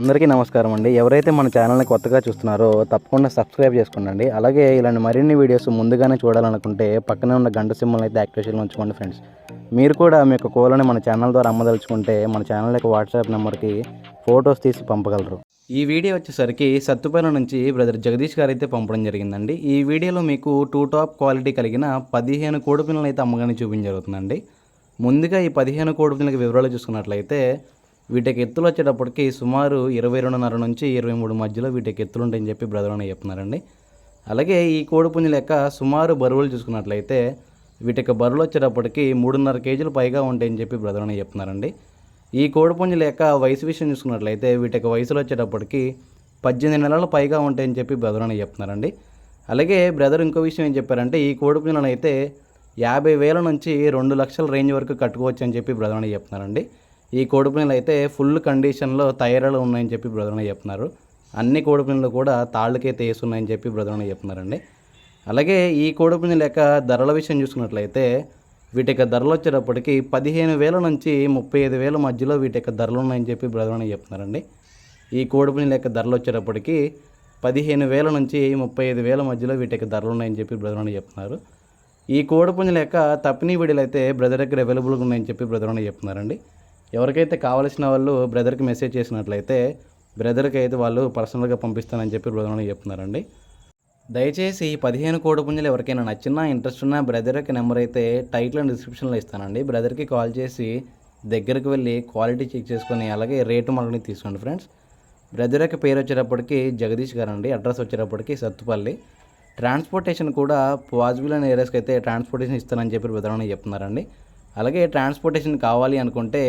అందరికీ నమస్కారం అండి. ఎవరైతే మన ఛానల్ని కొత్తగా చూస్తున్నారో తప్పకుండా సబ్స్క్రైబ్ చేసుకోండి అలాగే ఇలాంటి మరిన్ని వీడియోస్ ముందుగానే చూడాలనుకుంటే పక్కనే ఉన్న గంట సింబల్ అయితే యాక్టివేషన్లో ఉంచుకోండి ఫ్రెండ్స్. మీరు కూడా మీ యొక్క కోలని మన ఛానల్ ద్వారా అమ్మదలుచుకుంటే మన ఛానల్ యొక్క వాట్సాప్ నెంబర్కి ఫొటోస్ తీసి పంపగలరు. ఈ వీడియో వచ్చేసరికి సత్తుపల్లి నుంచి బ్రదర్ జగదీష్ గారు అయితే పంపడం జరిగిందండి. ఈ వీడియోలో మీకు టూ టాప్ క్వాలిటీ కలిగిన పదిహేను కోడి పిల్లలు అయితే అమ్మగానే చూపించ జరుగుతుందండి. ముందుగా ఈ పదిహేను కోడి పిల్లలకి వివరాలు చూసుకున్నట్లయితే వీటికి ఎత్తులు వచ్చేటప్పటికి సుమారు ఇరవై రెండున్నర నుంచి ఇరవై మూడు మధ్యలో వీటికి ఎత్తులు ఉంటాయని చెప్పి బ్రదర్ అని చెప్తున్నారండి. అలాగే ఈ కోడిపుంజు లెక్క సుమారు బరువులు చూసుకున్నట్లయితే వీటికి బరువులు వచ్చేటప్పటికి మూడున్నర కేజీలు పైగా ఉంటాయని చెప్పి బ్రదర్ అని చెప్తున్నారండి. ఈ కోడిపుంజు లెక్క వయసు విషయం చూసుకున్నట్లయితే వీటికి వయసులో వచ్చేటప్పటికి పద్దెనిమిది నెలలు పైగా ఉంటాయని చెప్పి బ్రదర్ అని చెప్తున్నారండి. అలాగే బ్రదర్ ఇంకో విషయం ఏం చెప్పారంటే ఈ కోడిపుంజులను అయితే యాభై వేల నుంచి రెండు లక్షల రేంజ్ వరకు కట్టుకోవచ్చు అని చెప్పి బ్రదర్ అని చెప్తున్నారండి. ఈ కోడిపిల్లలు అయితే ఫుల్ కండిషన్లో తయారీలో ఉన్నాయని చెప్పి బ్రదరణ చెప్తున్నారు. అన్ని కోడిపిల్లలు కూడా తాళ్ళకైతే వేస్తున్నాయని చెప్పి బ్రదరణ చెప్తున్నారండి. అలాగే ఈ కోడిపుంజుల యొక్క ధరల విషయం చూసుకున్నట్లయితే వీటి యొక్క ధరలు వచ్చేటప్పటికి పదిహేను వేల నుంచి ముప్పై ఐదు వేల మధ్యలో వీటి యొక్క ధరలు ఉన్నాయని చెప్పి బ్రదరణ చెప్తున్నారండి. ఈ కోడిపుంజుల యొక్క ధరలు వచ్చేటప్పటికి పదిహేను వేల నుంచి ముప్పై ఐదు వేల మధ్యలో వీటి యొక్క ధరలు ఉన్నాయని చెప్పి బ్రదర్ చెప్తున్నారు. ఈ కోడిపుంజుల యొక్క తప్పినీ వీడియోలు అయితే బ్రదర్ దగ్గర అవైలబుల్గా ఉన్నాయని చెప్పి బ్రదర్ చెప్తున్నారండి. ఎవరికైతే కావాల్సిన వాళ్ళు బ్రదర్కి మెసేజ్ చేసినట్లయితే బ్రదర్కి అయితే వాళ్ళు పర్సనల్గా పంపిస్తానని చెప్పి బ్రదర్ చెప్తున్నారండి. దయచేసి పదిహేను కోడి పుంజలు ఎవరికైనా నచ్చినా ఇంట్రెస్ట్ ఉన్న బ్రదర్ యొక్క నెంబర్ అయితే టైటిల్ అండ్ డిస్క్రిప్షన్లో ఇస్తానండి. బ్రదర్కి కాల్ చేసి దగ్గరికి వెళ్ళి క్వాలిటీ చెక్ చేసుకొని అలాగే రేటు మనకి తీసుకోండి ఫ్రెండ్స్. బ్రదర్ యొక్క పేరు వచ్చేటప్పటికి జగదీష్ గారు అండి అడ్రస్ వచ్చేటప్పటికి సత్తుపల్లి. ట్రాన్స్పోర్టేషన్ కూడా పాజిబుల్ అనే ఏరియాస్కి అయితే ట్రాన్స్పోర్టేషన్ ఇస్తానని చెప్పి బ్రదర్ అని చెప్తున్నారండి. అలాగే ట్రాన్స్పోర్టేషన్ కావాలి అనుకుంటే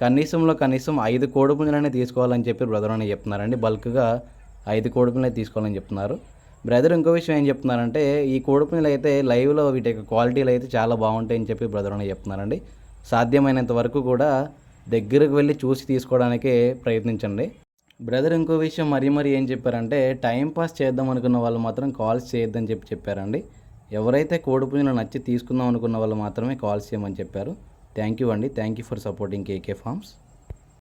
కనీసంలో కనీసం ఐదు కోడిపుంజలనే తీసుకోవాలని చెప్పి బ్రదర్ అని చెప్తున్నారండి. బల్క్గా ఐదు కోడిపుంజలే తీసుకోవాలని చెప్తున్నారు. బ్రదర్ ఇంకో విషయం ఏం చెప్తున్నారంటే ఈ కోడిపుంజలు అయితే లైవ్లో వీటి యొక్క క్వాలిటీలు అయితే చాలా బాగుంటాయని చెప్పి బ్రదర్ అని చెప్తున్నారండి. సాధ్యమైనంత వరకు కూడా దగ్గరకు వెళ్ళి చూసి తీసుకోవడానికే ప్రయత్నించండి. బ్రదర్ ఇంకో విషయం మరీ మరీ ఏం చెప్పారంటే టైం పాస్ చేద్దాం అనుకున్న వాళ్ళు మాత్రం కాల్స్ చేయొద్దని చెప్పి చెప్పారండి. ఎవరైతే కోడిపుంజలు నచ్చి తీసుకుందాం అనుకున్న వాళ్ళు మాత్రమే కాల్స్ చేయమని చెప్పారు. థ్యాంక్ యూ అండి. Thank you for supporting KK farms.